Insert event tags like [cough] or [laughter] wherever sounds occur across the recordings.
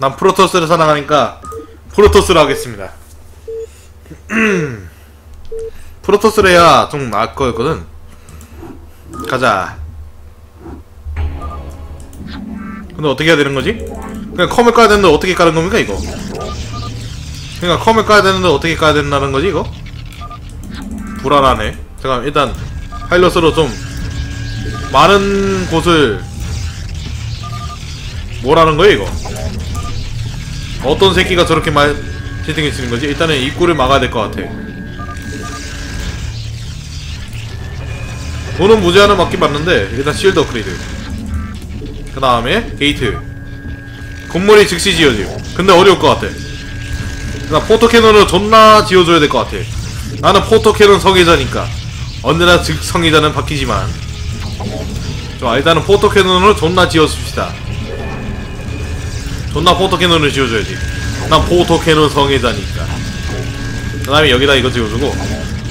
난 프로토스를 사랑하니까 프로토스로 하겠습니다. [clears throat] 프로토스를 해야 좀 나을 거였거든. 가자. 근데 어떻게 해야 되는 거지? 그냥 컴을 까야 되는데 어떻게 까는 겁니까 이거? 그러니까 컴을 까야 되는데 어떻게 까야 된다는 거지 이거? 불안하네. 잠깐 일단 파일럿으로 좀 많은 곳을 뭐라는 거야 이거? 어떤 새끼가 저렇게 말 채팅을 쓰는 거지? 일단은 입구를 막아야 될 것 같아. 돈은 무제한은 맞긴 맞는데 일단 실드 업그레이드. 그 다음에 게이트. 건물이 즉시 지어짐. 근데 어려울 것 같아. 나 포토캐논으로 존나 지어줘야 될 것 같아. 나는 포토캐논 성애자니까. 언제나 즉 성애자는 바뀌지만. 좋아 일단은 포토캐논으로 존나 지어줍시다. 존나 포토캐논을 지어줘야지. 난 포토캐논 성애자니까. 그 다음에 여기다 이거 지어주고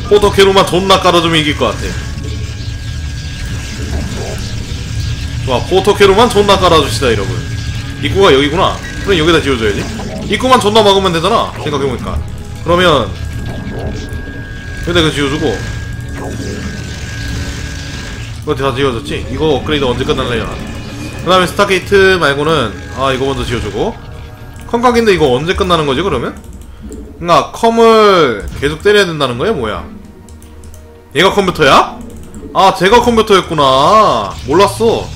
포토캐논만 존나 깔아주면 이길 것 같아. 좋아 포토캐논만 존나 깔아줍시다 여러분. 입구가 여기구나. 그럼 여기다 지어줘야지. 입구만 존나 막으면 되잖아. 생각해보니까. 그러면 여기다 이거 지어주고 이거 다 지어졌지? 이거 업그레이드 언제 끝날래요? 그 다음에 스타게이트 말고는 아 이거 먼저 지어주고. 컴각인데 이거 언제 끝나는 거지 그러면? 그니까 컴을 계속 때려야 된다는 거야 뭐야? 얘가 컴퓨터야? 아 제가 컴퓨터였구나. 몰랐어.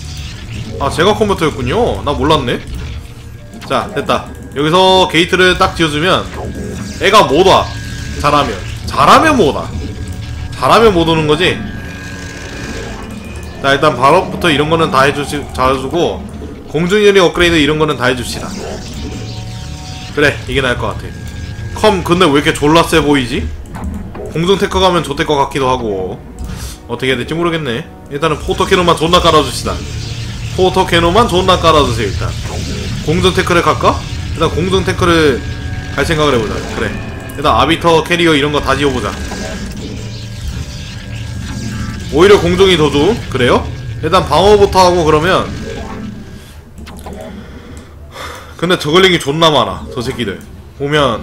아 제가 컴퓨터였군요. 나 몰랐네. 자 됐다. 여기서 게이트를 딱 지어주면 애가 못 와. 잘하면. 잘하면 못 와. 잘하면 못 오는 거지? 자 일단 발업부터 이런 거는 다 해주시 잘해주고 공중유리 업그레이드 이런 거는 다 해줍시다 그래 이게 나을 것 같아 컴 근데 왜 이렇게 졸라 세 보이지? 공중 테크 가면 좋될 것 같기도 하고 어떻게 해야 될지 모르겠네 일단은 포토캐논만 존나 깔아줍시다 포토캐논만 존나 깔아주세요 일단 공중 테크를 갈까? 일단 공중 테크를 갈 생각을 해보자 그래 일단 아비터 캐리어 이런 거 다 지어보자 오히려 공중이 더 좋음? 그래요? 일단 방어부터 하고 그러면 근데 저글링이 존나 많아 저 새끼들 보면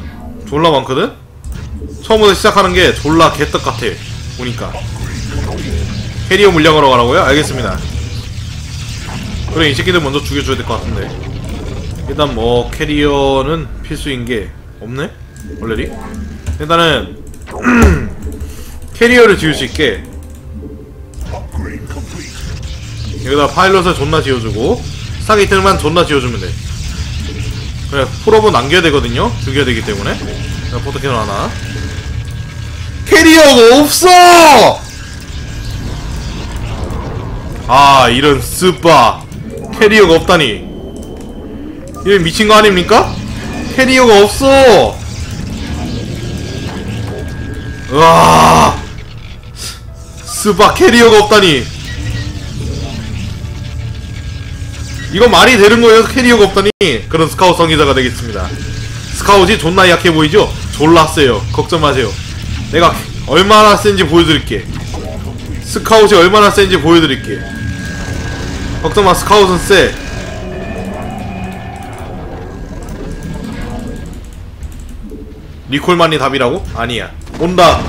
졸라 많거든? 처음부터 시작하는 게 졸라 개떡 같아 보니까 캐리어 물량으로 가라고요? 알겠습니다 그래 이 새끼들 먼저 죽여줘야 될 것 같은데 일단 뭐 캐리어는 필수인 게 없네? 원래리? 일단은 [clears throat] 캐리어를 지을 수 있게 여기다 파일럿을 존나 지어주고 스타게이트만 존나 지어주면 돼 그래 풀업은 남겨야 되거든요. 죽여야 되기 때문에. 자, 포토캐논 하나. 캐리어가 없어! 아 이런 스파 캐리어가 없다니. 이거 미친 거 아닙니까? 캐리어가 없어! 으아! 스파 캐리어가 없다니 이거 말이 되는 거예요? 캐리어가 없다니? 그런 스카웃 성기자가 되겠습니다. 스카웃이 존나 약해 보이죠? 졸라 세요. 걱정 마세요. 내가 얼마나 센지 보여드릴게. 스카웃이 얼마나 센지 보여드릴게. 걱정 마 스카웃은 세 리콜만이 답이라고? 아니야. 온다.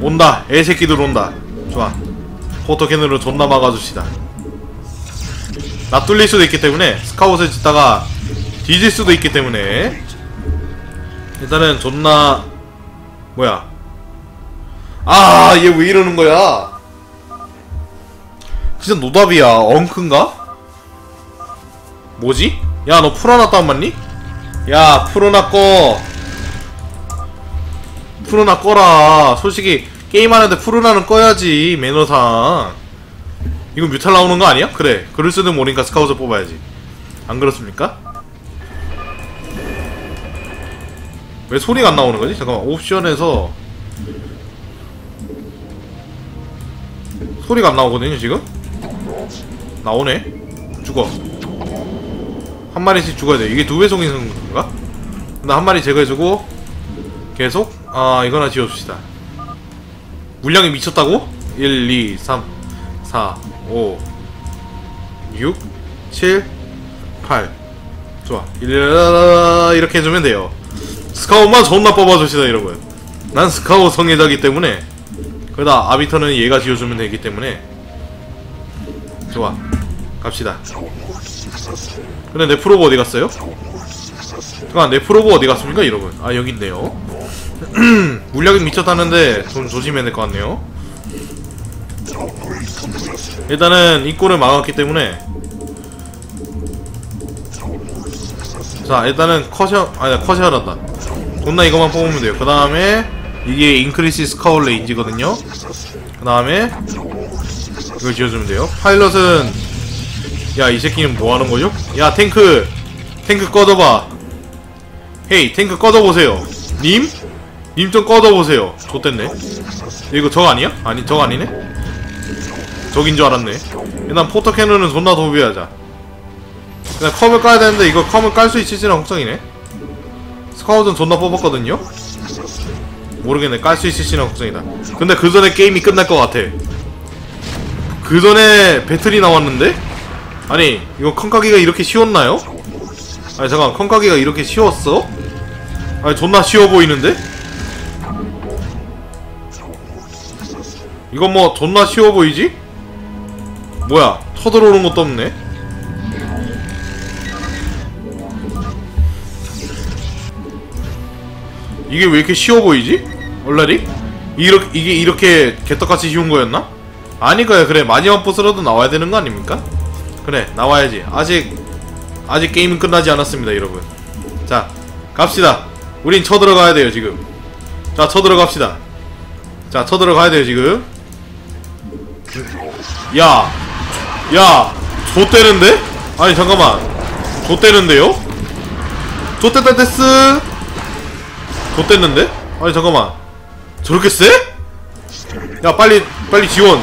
온다. 애새끼들 온다. 좋아. 포토캔으로 존나 막아줍시다 나 뚫릴 수도 있기 때문에 스카웃을 짓다가 뒤질 수도 있기 때문에. 일단은 존나 뭐야. 아 얘 왜 이러는 거야? 진짜 노답이야. 엉큰가? 뭐지? 야 너 풀어놨다 안 맞니? 야 풀어놔 꺼. 풀어놔 꺼라. 솔직히 게임하는데 풀어놔는 꺼야지 매너상 이거 뮤탈 나오는 거 아니야? 그래 그럴 수는 모르니까 스카웃을 뽑아야지 안 그렇습니까? 왜 소리가 안 나오는 거지? 잠깐만 옵션에서 소리가 안 나오거든요 지금? 나오네 죽어 한 마리씩 죽어야 돼 이게 두 배속인 건가? 나한 마리 제거해주고 계속 아 이거나 지어줍시다 물량이 미쳤다고? 1, 2, 3, 4, 5, 6, 7, 8 좋아. 이렇게 해주면 돼요. 스카웃만 존나 뽑아주시다 여러분. 난 스카웃 성애자기 때문에. 거기다 아비터는 얘가 지어주면 되기 때문에. 좋아. 갑시다. 근데 내 프로브 어디 갔어요? 잠깐 내 프로브 어디 갔습니까 여러분? 아 여기 있네요. 물량이 미쳤다는데 좀 조심해야 될 것 같네요 일단은 입구를 막았기 때문에. 자 일단은 컷이어 아니 컷이어란다. 존나 이것만 뽑으면 돼요. 그 다음에 이게 인크리시 스카울 레인지거든요. 그 다음에 이걸 지어주면 돼요. 파일럿은 야 이 새끼는 뭐하는 거죠? 야 탱크 탱크 꺼져봐. 헤이 탱크 꺼져보세요. 님? 님 좀 꺼져보세요. 좋댔네. 이거 적 아니야? 아니 적 아니네? 적인 줄 알았네 일단 포터 캐논은 존나 도비하자 그냥 컴을 까야 되는데 이거 컴을 깔 수 있을지는 걱정이네 스카웃은 존나 뽑았거든요 모르겠네 깔 수 있을지는 걱정이다 근데 그 전에 게임이 끝날 것 같아 그 전에 배틀이 나왔는데? 아니 이거 컴 까기가 이렇게 쉬웠나요? 아니 잠깐 컴 까기가 이렇게 쉬웠어? 아니 존나 쉬워 보이는데? 이건 뭐 존나 쉬워 보이지? 뭐야? 쳐들어오는 것도 없네? 이게 왜 이렇게 쉬워 보이지? 얼라리? 이렇게, 이게 이렇게 개떡같이 쉬운 거였나? 아니까요 그래. 마지막 보스라도 나와야 되는 거 아닙니까? 그래 나와야지. 아직 아직 게임은 끝나지 않았습니다 여러분. 자 갑시다. 우린 쳐들어가야 돼요 지금. 자 쳐들어갑시다. 자 쳐들어가야 돼요 지금. 야 야, 좆대는데? 아니 잠깐만 좆대는데요? 좆대다 데스 좆댔는데? 아니 잠깐만 저렇게 세? 야 빨리 빨리 지원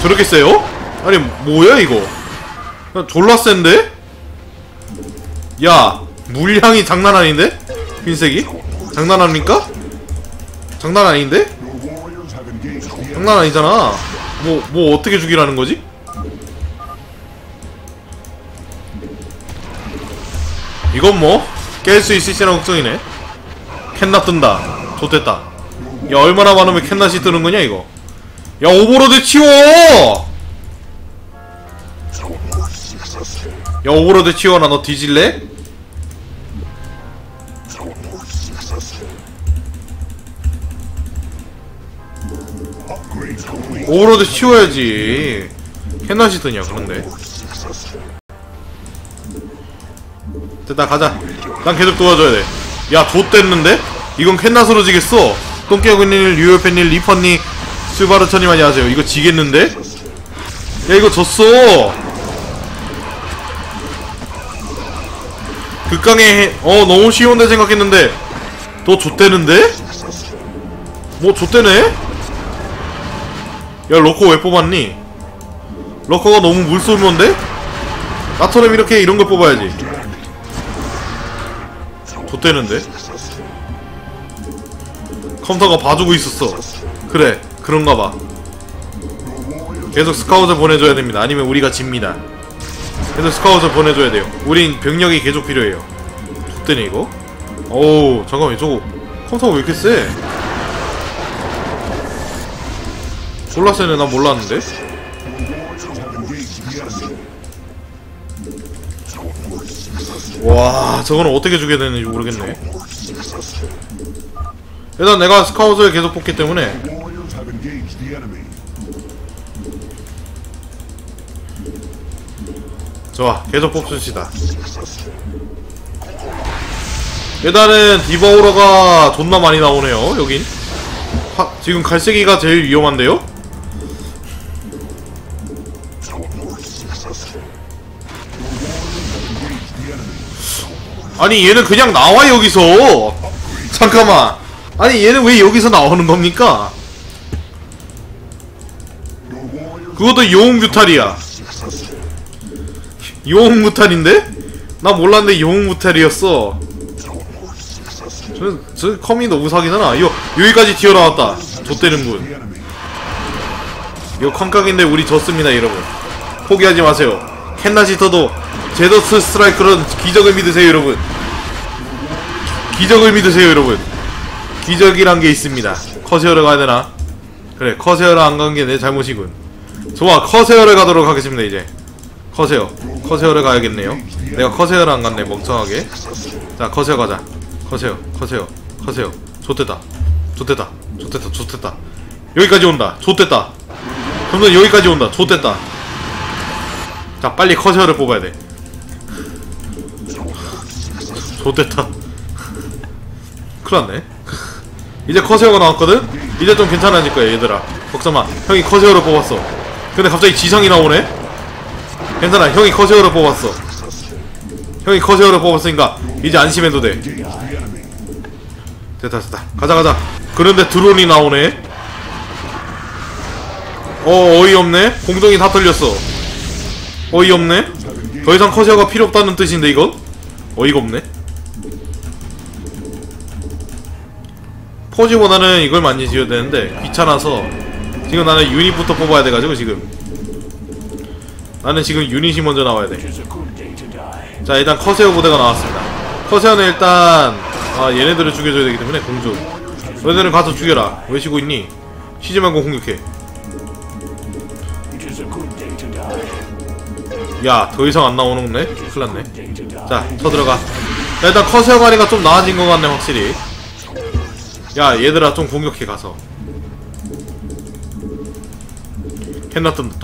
저렇게 세요? 아니 뭐야 이거 야, 졸라 센데? 야 물량이 장난 아닌데? 흰색이? 장난 아닙니까? 장난 아닌데? 장난 아니잖아 뭐, 뭐 어떻게 죽이라는 거지? 이건 뭐? 깰 수 있을지나 걱정이네. 캔낫 뜬다. 좋됐다. 야 얼마나 많으면 캔낫이 뜨는 거냐 이거? 야 오버로드 치워! 야 오버로드 치워라 너 뒤질래? 오버로드 치워야지. 캔낫이 뜨냐 그런데 됐다 가자 난 계속 도와줘야 돼야 좆됐는데? 이건 캔낫으로 지겠어 똥개구님 류열팬님 리퍼님 스바르천님 안녕하세요 이거 지겠는데? 야 이거 졌어 극강의 해... 어 너무 쉬운데 생각했는데 너 좆대는데? 뭐 좆대네? 야 로커 왜 뽑았니? 로커가 너무 물쏠몬데? 나처럼 이렇게 이런 걸 뽑아야지 좆대는데? 컴퓨터가 봐주고 있었어. 그래 그런가봐. 계속 스카웃을 보내줘야 됩니다. 아니면 우리가 집니다. 계속 스카웃을 보내줘야 돼요. 우린 병력이 계속 필요해요. 좆대네 이거? 어우 잠깐만 저거 컴퓨터가 왜 이렇게 세? 졸라 세네. 난 몰랐는데 와 저거는 어떻게 죽여야 되는지 모르겠네 일단 내가 스카웃을 계속 뽑기 때문에. 좋아 계속 뽑읍시다 일단은 디버우러가 존나 많이 나오네요 여긴 하, 지금 갈색이가 제일 위험한데요? 아니 얘는 그냥 나와 여기서. 잠깐만. 아니 얘는 왜 여기서 나오는 겁니까? 그것도 용뮤탈이야. 용무탈인데 나 몰랐는데 용무탈이었어. 저, 저 컴이 너무 사기잖아 요, 여기까지 튀어나왔다. enemy. 이거 컴각인데 우리 졌습니다 여러분. 포기하지 마세요 캔나시터도 제더스 스트라이크런 기적을 믿으세요 여러분. 기적을 믿으세요 여러분. 기적이란 게 있습니다. 커세어를 가야 되나 그래 커세어를 안 간 게 내 잘못이군. 좋아 커세어를 가도록 하겠습니다 이제. 커세어. 커세어를 가야겠네요. 내가 커세어를 안 갔네 멍청하게. 자 커세어 가자. 커세어 커세어 커세어. 좋됐다. 좋됐다. 좋됐다 좋됐다. 여기까지 온다. 좋됐다. 점점 여기까지 온다. 좋됐다 자 빨리 커세어를 뽑아야 돼. 좋됐다. 큰일났네. 이제 커세어가 나왔거든? 이제 좀 괜찮아질 거야 얘들아. 걱정마. 형이 커세어를 뽑았어. 근데 갑자기 지성이 나오네? 괜찮아. 형이 커세어를 뽑았어. 형이 커세어를 뽑았으니까 이제 안심해도 돼. 됐다 됐다. 가자 가자. 그런데 드론이 나오네? 어 어이없네. 공정이 다 털렸어 어이없네? 더 이상 커세어가 필요 없다는 뜻인데 이건? 어이가 없네. 포지보다는 이걸 많이 지어야 되는데 귀찮아서. 지금 나는 유닛부터 뽑아야 돼가지고 지금. 나는 지금 유닛이 먼저 나와야 돼. 자 일단 커세어 부대가 나왔습니다. 커세어는 일단 아 얘네들을 죽여줘야 되기 때문에 공주 너희들은 가서 죽여라. 왜 쉬고 있니? 말고 공격해 야 더 이상 안 나오는네? 큰일 났네. 자 쳐들어가. 야, 일단 커세어 가니까 좀 나아진 것 같네 확실히. 야 얘들아 좀 공격해 가서. 캔났던데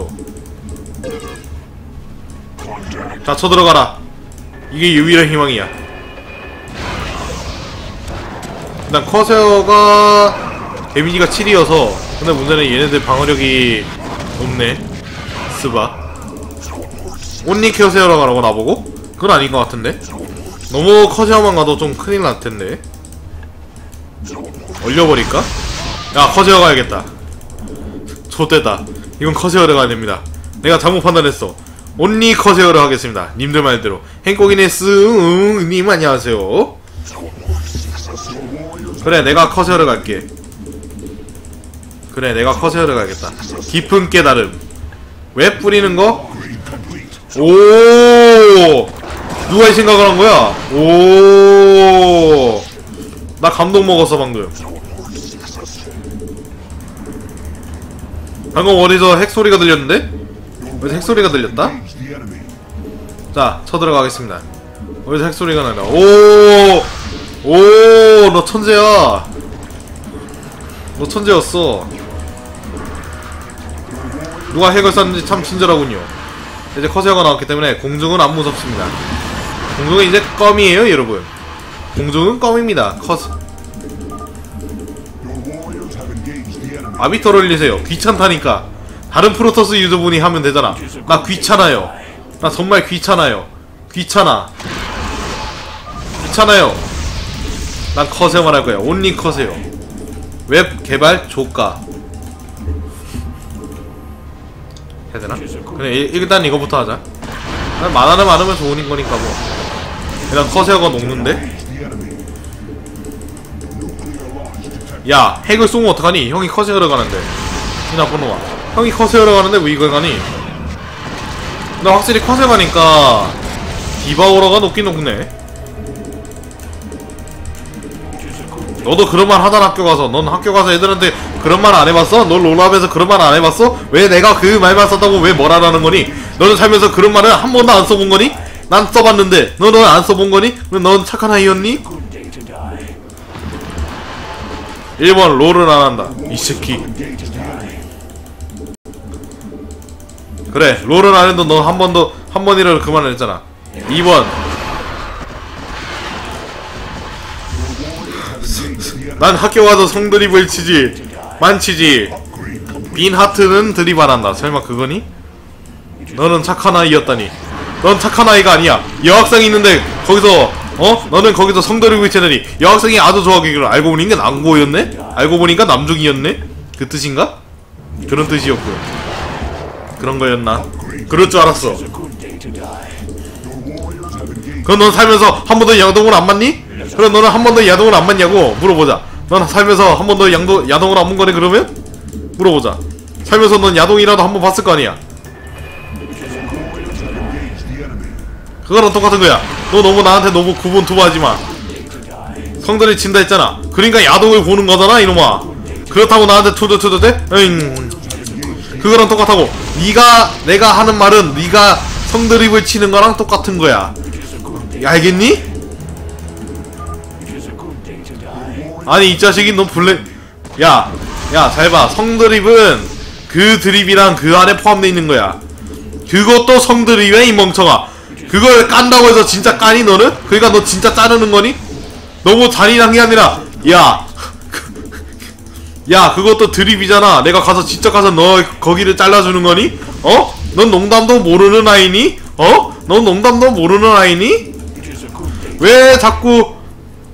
또자 쳐들어가라. 이게 유일한 희망이야. 일단 커세어가 데미지가 7이어서 근데 문제는 얘네들 방어력이 높네. 스바 온리 커세어라고 하라고 나보고? 그건 아닌 것 같은데? 너무 커세어만 가도 좀 큰일 날 텐데. 올려버릴까? 야 커세어 가야겠다. 좋대다. 이건 커세어를 가야 됩니다. 내가 잘못 판단했어. 온리 커세어를 하겠습니다. 님들 말대로. 행복이네 스님 안녕하세요. 그래 내가 커세어를 갈게. 그래 내가 커세어를 가야겠다. 깊은 깨달음. 왜 뿌리는 거? 오 누가 이 생각을 한 거야? 오 나 감동 먹었어 방금 방금 어디서 핵 소리가 들렸는데? 어디서 핵 소리가 들렸다? 자, 쳐들어가겠습니다. 어디서 핵소리가 나나. 오! 오! 너 천재야! 너 천재였어. 누가 핵을 쐈는지 참 친절하군요. 이제 커세어가 나왔기 때문에 공중은 안 무섭습니다. 공중은 이제 껌이에요, 여러분. 공중은 껌입니다. enemy. 아비터를 올리세요. 귀찮다니까. 다른 프로토스 유저분이 하면 되잖아. 나 귀찮아요. 나 정말 귀찮아요. 귀찮아. 귀찮아요. 난 커세어만 할 거야. 온리 커세어. 웹 개발 조가. 해야 되나? 그래 일- 일단 이거부터 하자. 난 많아는 많으면 좋은 거니까 뭐. 일단 커세어가 녹는데? 야 핵을 쏘면 어떡하니? 형이 커세어를 가는데 이 나쁜 놈아 형이 커세어를 가는데 왜 이걸 가니? 근데 확실히 커세 가니까 디바오러가 높긴 높네 너도 그런 말 하던 학교 가서 넌 학교 가서 애들한테 그런 말 안 해봤어? 넌 롤업에서 그런 말 안 해봤어? 왜 내가 그 말만 썼다고 왜 뭐라라는 거니? 너는 살면서 그런 말을 한 번도 안 써본 거니? 난 써봤는데 너는 안 써본 거니? 넌 착한 아이였니? 1번 롤을 안 한다 이 새끼. 그래 롤은 안 해도 너 한 번도 한 번이라도 그만을 했잖아 2번 난 학교 가서 성드립을 치지 만치지. 빈 하트는 드립 안 한다 설마 그거니? 너는 착한 아이였다니 넌 착한 아이가 아니야 여학생이 있는데 거기서 어? 너는 거기서 성드립을 치더니 여학생이 아주 좋아하기를 알고 보니까 남고였네? 알고 보니까 남중이었네? 그 뜻인가? 그런 뜻이었고요 그런 거였나? 그럴 줄 알았어 그럼 넌 살면서 한 번도 야동을 안 맞니? 그럼 너는 한 번도 야동을 안 맞냐고 물어보자. 넌 살면서 한 번도 양도 야동을 안 본 거네 그러면? 물어보자. 살면서 넌 야동이라도 한 번 봤을 거 아니야. 그거랑 똑같은 거야 너 너무 나한테 너무 구분 투부하지 마 성들이 친다 했잖아 그러니까 야동을 보는 거잖아 이놈아 그렇다고 나한테 투덜투덜 대? 응 그거랑 똑같다고 네가 내가 하는 말은 네가 성드립을 치는 거랑 똑같은 거야 알겠니? 아니 이 자식이 너 블랙 야, 야, 잘 봐. 성드립은 그 드립이랑 그 안에 포함되어 있는 거야. 그것도 성드립이야, 이 멍청아. 그걸 깐다고 해서 진짜 까니, 너는? 그러니까 너 진짜 자르는 거니? 너무 잔인한 게 아니라, 야. 야, 그것도 드립이잖아. 내가 가서 직접 가서 너 거기를 잘라주는 거니? 어? 넌 농담도 모르는 아이니? 어? 넌 농담도 모르는 아이니? 왜 자꾸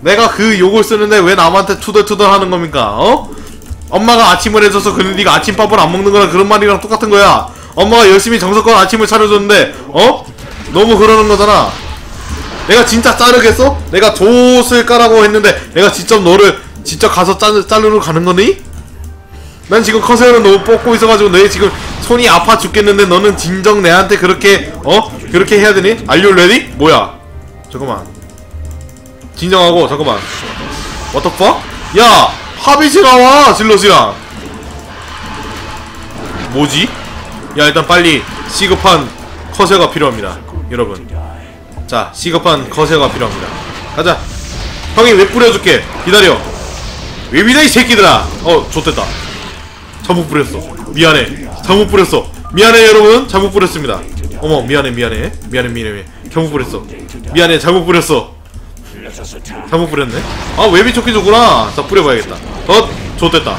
내가 그 욕을 쓰는데 왜 남한테 투덜투덜 하는 겁니까? 어? 엄마가 아침을 해줘서 그는 네가 아침밥을 안 먹는 거랑 그런 말이랑 똑같은 거야. 엄마가 열심히 정성껏 아침을 차려줬는데 어? 너무 그러는 거잖아. 내가 진짜 자르겠어? 내가 돛을 까라고 했는데 내가 직접 너를 직접 가서 자르, 자르러 가는 거니? 난 지금 커세어를 너무 뽑고 있어가지고 내 지금 손이 아파 죽겠는데 너는 진정 내한테 그렇게 어? 그렇게 해야 되니? You ready? 뭐야? 잠깐만 진정하고 잠깐만. What the fuck? 야! 하빗이 나와! 질럿이랑. 뭐지? 야 일단 빨리 시급한 커세어가 필요합니다 여러분. 자 시급한 커세어가 필요합니다. 가자. 형이 왜 뿌려줄게. 기다려. 왜 믿어 이 새끼들아? 어 좋됐다. 잘못 뿌렸어. 미안해. 잘못 뿌렸어. 미안해 여러분 잘못 뿌렸습니다. 어머 미안해 미안해. 미안해 미안해. 잘못 뿌렸어. 미안해 잘못 뿌렸어 잘못 뿌렸네? 아 웹이 좋긴 좋구나 자 뿌려봐야겠다. 어 좋됐다.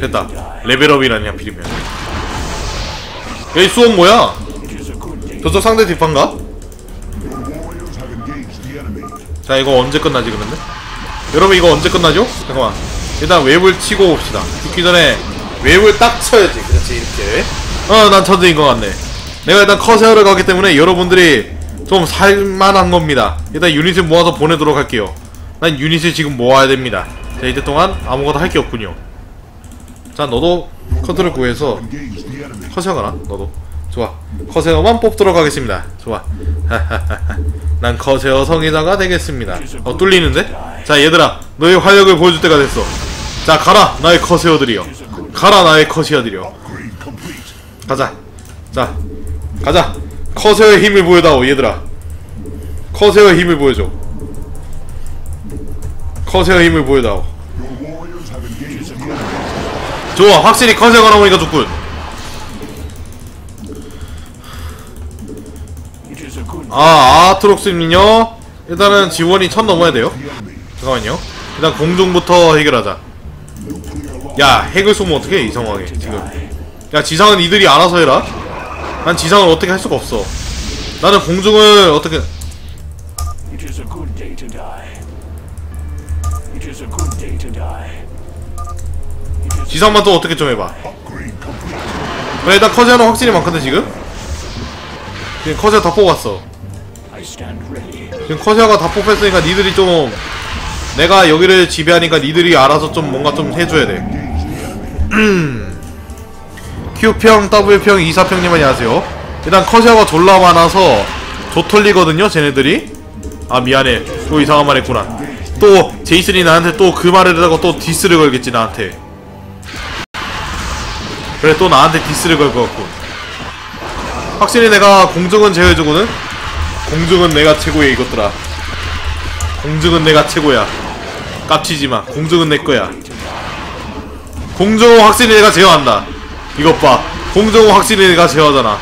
됐다. 레벨업이라니 하필이면. 여기 수업 뭐야? 저쪽 상대 뒷판가? 자 이거 언제 끝나지 그런데? 여러분 이거 언제 끝나죠? 잠깐만. 일단 웹을 치고 봅시다. 죽기 전에 웹을 딱 쳐야지. 그렇지 이렇게. 어난 천재인 것 같네 내가 일단 커세어를 가기 때문에 여러분들이 좀 살만한 겁니다. 일단 유닛을 모아서 보내도록 할게요. 난 유닛을 지금 모아야 됩니다. 자 이때 동안 아무것도 할 게 없군요. 자 너도 컨트롤 구해서 커세어 가나? 너도. 좋아. 커세어만 뽑도록 하겠습니다. 좋아. [laughs] 난 커세어 성의자가 되겠습니다. 어 뚫리는데? 자 얘들아. 너의 활력을 보여줄 때가 됐어. 자 가라. 나의 커세어들이여. 가라 나의 커세어들이여. 가자. 자 가자. 커세어의 힘을 보여다오 얘들아. 커세어의 힘을 보여줘. 커세어의 힘을 보여다오. 좋아 확실히 커세어가 나오니까 좋군. 아 아트록스님요? 일단은 지원이 천 넘어야 돼요. 잠깐만요. 일단 공중부터 해결하자. 야 핵을 쏘면 어떡해 이 상황에 지금. 야 지상은 이들이 알아서 해라 난 지상을 어떻게 할 수가 없어. 나는 공중을 어떻게. 지상만 또 어떻게 좀 해봐. 그래 일단 커세어는 확실히 많거든 지금? 지금 커세어 다 뽑았어. 지금 커세어가 다 뽑혔으니까 니들이 좀 내가 여기를 지배하니까 니들이 알아서 좀 뭔가 좀 해줘야 돼 [clears throat] Q평, W평, 2사평님 안녕하세요. 일단 커세어가 졸라 많아서 조털리거든요 쟤네들이. 아 미안해. 또 이상한 말 했구나. 또 제이슨이 나한테 또 그 말을 하고 또 디스를 걸겠지 나한테. 그래 또 나한테 디스를 걸 것 같군 확실히 내가 공중은 제외해주고는 공중은 내가 최고의 이것들아. 공중은 내가 최고야. 깝치지마. 공중은 내 거야. 공중은 확실히 내가 제어한다 이것 봐. 공중은 확실히 내가 제어하잖아.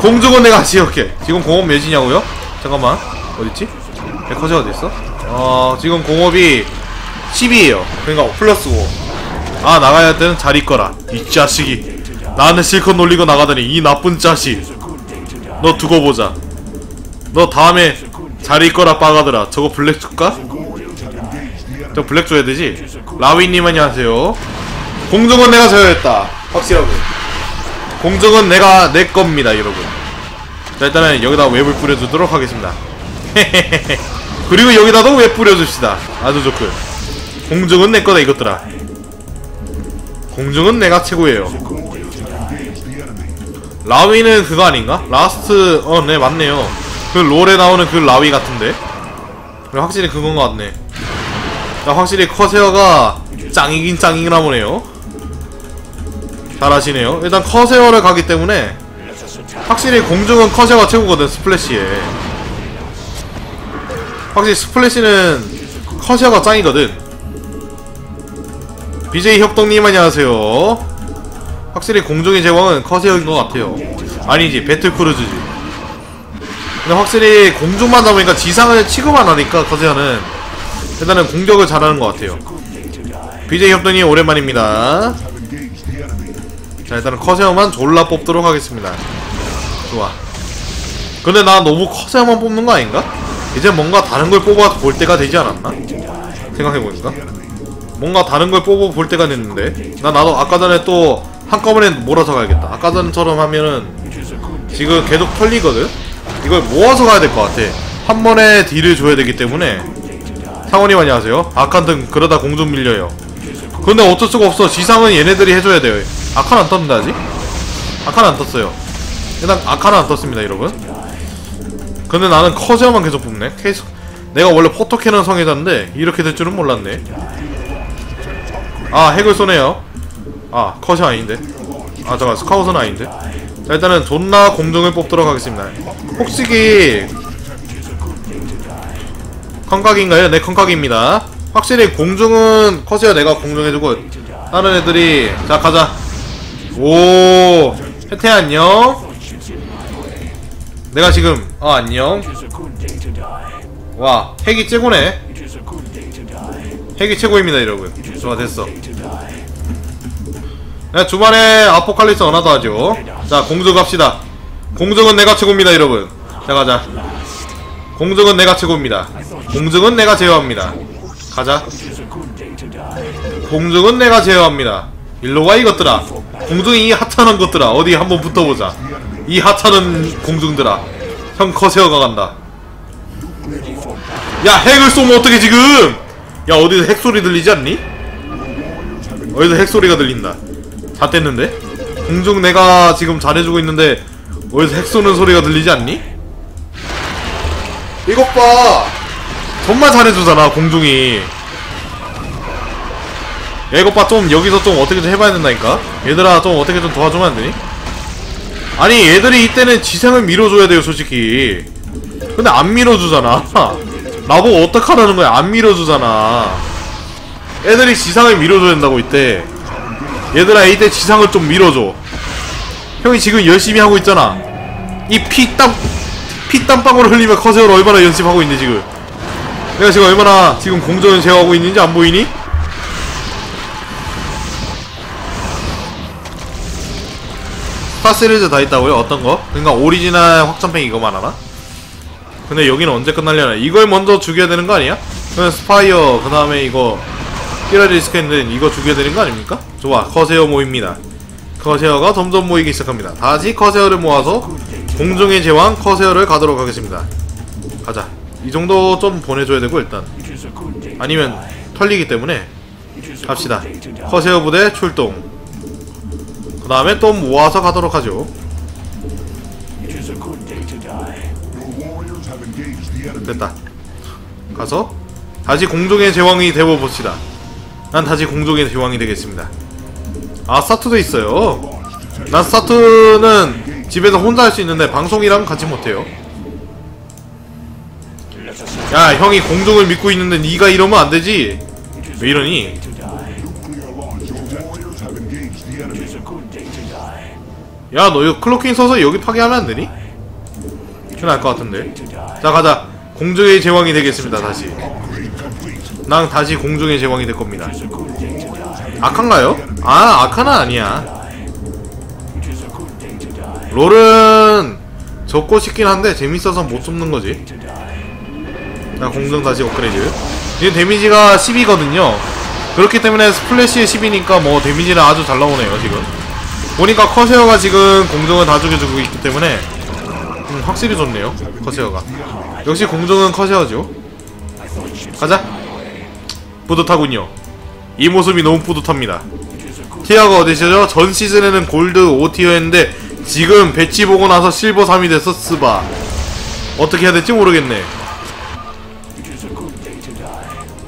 공중은 내가 제어할게. 지금 공업 몇이냐고요? 잠깐만. 어딨지? 백화제가 어딨어? 어 지금 공업이 10이에요. 그러니까 플러스 5아 나가야 할 때는 잘 있거라. 이 자식이. 나한테 실컷 놀리고 나가다니 이 나쁜 자식. 너 두고 보자. 너 다음에 잘 있거라 빠가더라 저거 블랙 줄까? 저 블랙 줘야 되지? 라위님 안녕하세요. 공중은 내가 제어했다 확실하고. 공중은 내가 내 겁니다 여러분. 자 일단은 여기다 웹을 뿌려주도록 하겠습니다. [laughs] 그리고 여기다도 웹 뿌려줍시다. 아주 좋군. 공중은 내 거다 이것들아. 공중은 내가 최고예요. 라위는 그거 아닌가? 라스트 어 네 맞네요. 그 롤에 나오는 그 라위 같은데? 확실히 그건 것 같네. 자, 확실히 커세어가 짱이긴 짱이나 보네요 잘하시네요. 일단 커세어를 가기 때문에. 확실히 공중은 커세어가 최고거든 스플래시에. 확실히 스플래시는 커세어가 짱이거든. BJ 협동님 안녕하세요. 확실히 공중의 제왕은 커세어인 것 같아요. 아니지 배틀크루즈지. 근데 확실히 공중만 잡으니까 지상을 취급만 하니까 커세어는 일단은 공격을 잘하는 것 같아요. BJ 협동님 오랜만입니다 자 일단은 커세어만 졸라 뽑도록 하겠습니다. 좋아. 근데 나 너무 커세어만 뽑는 거 아닌가? 이제 뭔가 다른 걸 뽑아 볼 때가 되지 않았나? 생각해보니까. 뭔가 다른 걸 뽑아 볼 때가 됐는데. 나 나도 아까 전에 또 한꺼번에 몰아서 가야겠다. 아까 전처럼 하면은. 지금 계속 털리거든? 이걸 모아서 가야 될 것 같아. 한 번에 딜을 줘야 되기 때문에. 상원님 안녕하세요. 아칸등 그러다 공중 밀려요. 근데 어쩔 수가 없어. 지상은 얘네들이 해줘야 돼요 아칸 안 떴는데 아직? 아칸 안 떴어요. 일단 아칸은 안 떴습니다 여러분. 근데 나는 커세어만 계속 뽑네. 계속. 내가 원래 포토캐논 성애자인데 이렇게 될 줄은 몰랐네. 아 핵을 쏘네요. 아 커세어 아닌데. 아 잠깐 스카웃은 아닌데. 자 일단은 존나 공중을 뽑도록 하겠습니다. 혹시기 컨각인가요? 네 컨각입니다. 확실히 공중은 커세어 내가 공중해주고 다른 애들이 자 가자 오. 혜태 안녕. 내가 지금 어 안녕. 와 핵이 최고네. 핵이 최고입니다 여러분. 좋아 됐어. 네, 주말에 아포칼립스 언어도 하죠? 자 공중 갑시다. 공중은 내가 최고입니다 여러분. 자 가자. 공중은 내가 최고입니다. 공중은 내가 제어합니다. 가자. 공중은 내가 제어합니다 일로 와 이것들아. 공중이 이 하찮은 것들아. 어디 한번 붙어보자. 이 하찮은 공중들아. 형 커세어가 간다. 야 핵을 쏘면 어떻게 지금? 야 어디서 핵 소리 들리지 않니? 어디서 핵 소리가 들린다. 다 뗐는데? 공중 내가 지금 잘해주고 있는데 어디서 핵 쏘는 소리가 들리지 않니? 이것 봐. 정말 잘해주잖아 공중이 야 이것 봐좀 여기서 좀 어떻게 좀 해봐야 된다니까? 얘들아 좀 어떻게 좀 도와주면 안 되니? 아니 얘들이 이때는 지상을 밀어줘야 돼요 솔직히. 근데 안 밀어주잖아. [laughs] 나보고 어떡하라는 거야? 안 밀어주잖아. 애들이 지상을 밀어줘야 된다고 이때. 얘들아 이때 지상을 좀 밀어줘. 형이 지금 열심히 하고 있잖아. 이 피땀 피땀방울 흘리며 커세어를 얼마나 연습하고 있는데 지금? 내가 지금 얼마나 지금 공정을 제어하고 있는지 안 보이니? 스타 시리즈 다 있다고요? 어떤 거? 그러니까 오리지널 확장팩 이거만 하나? 근데 여기는 언제 끝날려나? 이걸 먼저 죽여야 되는 거 아니야? 그냥 스파이어 그 다음에 이거 피라리 스캔들 이거 죽여야 되는 거 아닙니까? 좋아 커세어 모입니다 커세어가 점점 모이기 시작합니다 다시 커세어를 모아서 공중의 제왕 커세어를 가도록 하겠습니다 가자 이 정도 좀 보내줘야 되고 일단. 아니면 털리기 때문에 갑시다. 커세어 부대 출동 그 다음에 또 모아서 가도록 하죠. 됐다. 가서 다시 공중의 제왕이 되어봅시다. 난 다시 공중의 제왕이 되겠습니다. 아 스타트도 있어요. 난 스타트는 집에서 혼자 할 수 있는데 방송이랑 같이 못해요. 야 형이 공중을 믿고 있는데 네가 이러면 안 되지. 왜 이러니 야 너 이거 클로킹 써서 여기 파괴하면 안 되니? 그건 알것 같은데. 자 가자 공중의 제왕이 되겠습니다 다시 난 다시 공중의 제왕이 될 겁니다. 아칸가요? 아 아칸은 아니야. 롤은 적고 싶긴 한데 재밌어서 못 쫓는 거지. 자 공중 다시 업그레이드 이게 데미지가 10이거든요 그렇기 때문에 스플래시의 10이니까 뭐 데미지는 아주 잘 나오네요 지금. 보니까 커세어가 지금 공중을 다 죽여주고 있기 때문에 음, 확실히 좋네요 커세어가. 역시 공중은 커세어죠. 가자. 뿌듯하군요. 이 모습이 너무 뿌듯합니다. 티어가 어디시죠? 전 시즌에는 골드 5티어였는데 지금 배치 보고 나서 실버 3이 돼서 스바. 어떻게 해야 될지 모르겠네.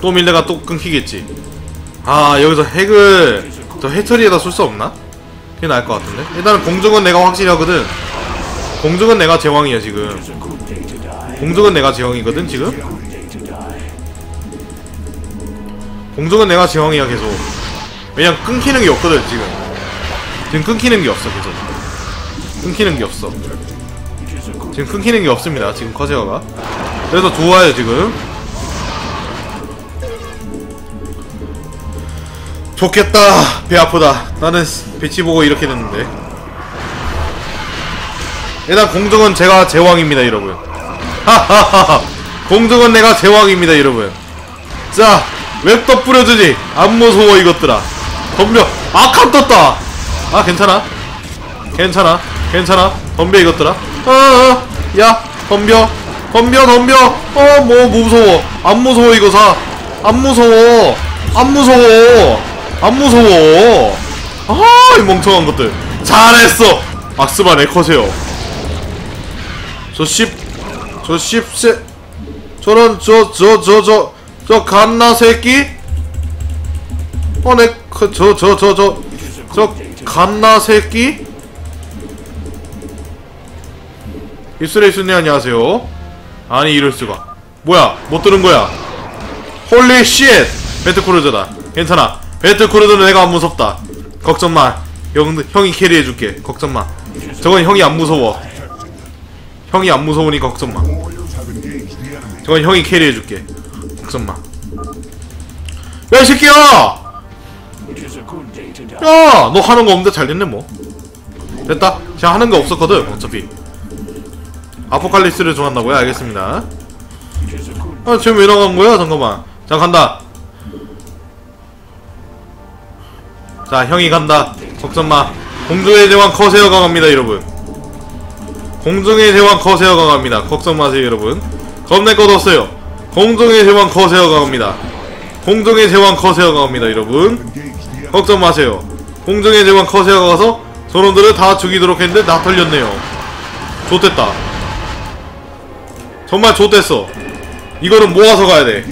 또 밀레가 또 끊기겠지 아 여기서 핵을 저 해처리에다 쏠 수 없나? 그게 나을 것 같은데? 일단은 공중은 내가 확실히 하거든. 공중은 내가 제왕이야 지금. 공중은 내가 제왕이거든 지금. 공중은 내가 제왕이야 계속. 왜냐면 끊기는 게 없거든 지금. 지금 끊기는 게 없어 계속. 끊기는 게 없어. 지금 끊기는 게 없습니다 지금 커세어가. 그래서 좋아요 지금 좋겠다. 배 아프다. 나는 배치 보고 이렇게 됐는데. 일단 공중은 제가 제왕입니다 여러분. 하하하하. 공중은 내가 제왕입니다 여러분. 자 웹더 뿌려주지. 안 무서워 이것들아. 덤벼. 아칸 떴다. 아 괜찮아? 괜찮아? 괜찮아? 덤벼 이것들아. 어어 야 덤벼. 덤벼 덤벼. 어뭐 무서워 안 무서워 이거 사안 무서워 안 무서워 안 무서워. 아이 멍청한 것들. 잘했어. 악스바 레커세요. 저10저 10세 저런 저 저 저 저 저 갓나 새끼? 어내 그, 저저 저 저 저 갓나 새끼? 이스레이스님 안녕하세요. 아니 이럴 수가. 뭐야? 못 들은 거야. 홀리 쉣! 배트크루저다. 괜찮아 배트크루저는 내가 안 무섭다 걱정 마 형, 형이 캐리해줄게 걱정 마 저건 형이 안 무서워 형이 안 무서우니까 걱정 마 저건 형이 캐리해줄게 걱정 마 야 이 새끼야. 야, 너 하는 거 없는데 잘 됐네 뭐. 됐다. 제가 하는 거 없었거든. 어차피. 아포칼립스를 좋아한다고요? 알겠습니다. 아, 지금 왜 나간 거야? 잠깐만. 자, 간다. 자, 형이 간다. 걱정 마. 공중의 제왕 커세어가 갑니다, 여러분. 공중의 제왕 커세어가 갑니다. 걱정 마세요, 여러분. 겁낼 것 없어요. 공중의 제왕 커세어가 갑니다. 공중의 제왕 커세어가 갑니다, 여러분. 걱정 마세요. 공중의 제왕 커세어가 가서 저놈들을 다 죽이도록 했는데 나 털렸네요. 좋됐다. 정말 좋됐어. 이거는 모아서 가야 돼.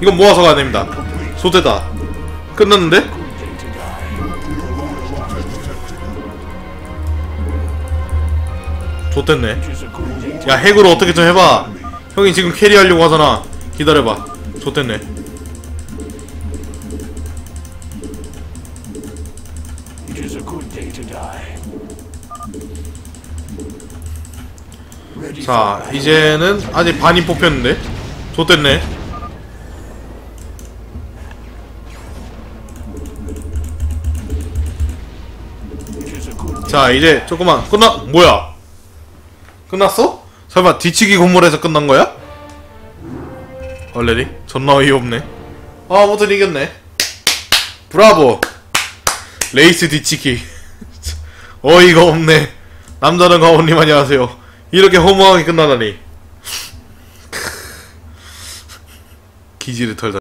이건 모아서 가야 됩니다. 좋됐다. 끝났는데? To 야 핵으로 어떻게 좀 해봐. 형이 지금 캐리하려고 하잖아. 기다려봐. Ready 자 이제는 아직 반이 뽑혔는데. day. 자 이제 조금만 끝나 뭐야 끝났어? 설마 뒤치기 건물에서 끝난 거야? 얼레리? 존나 어이없네. 아 아무튼 이겼네. 브라보. 레이스 뒤치기. [laughs] 어이가 없네. 남자는 가오님 안녕하세요. 이렇게 허무하게 끝나다니. [laughs] 기지를 털다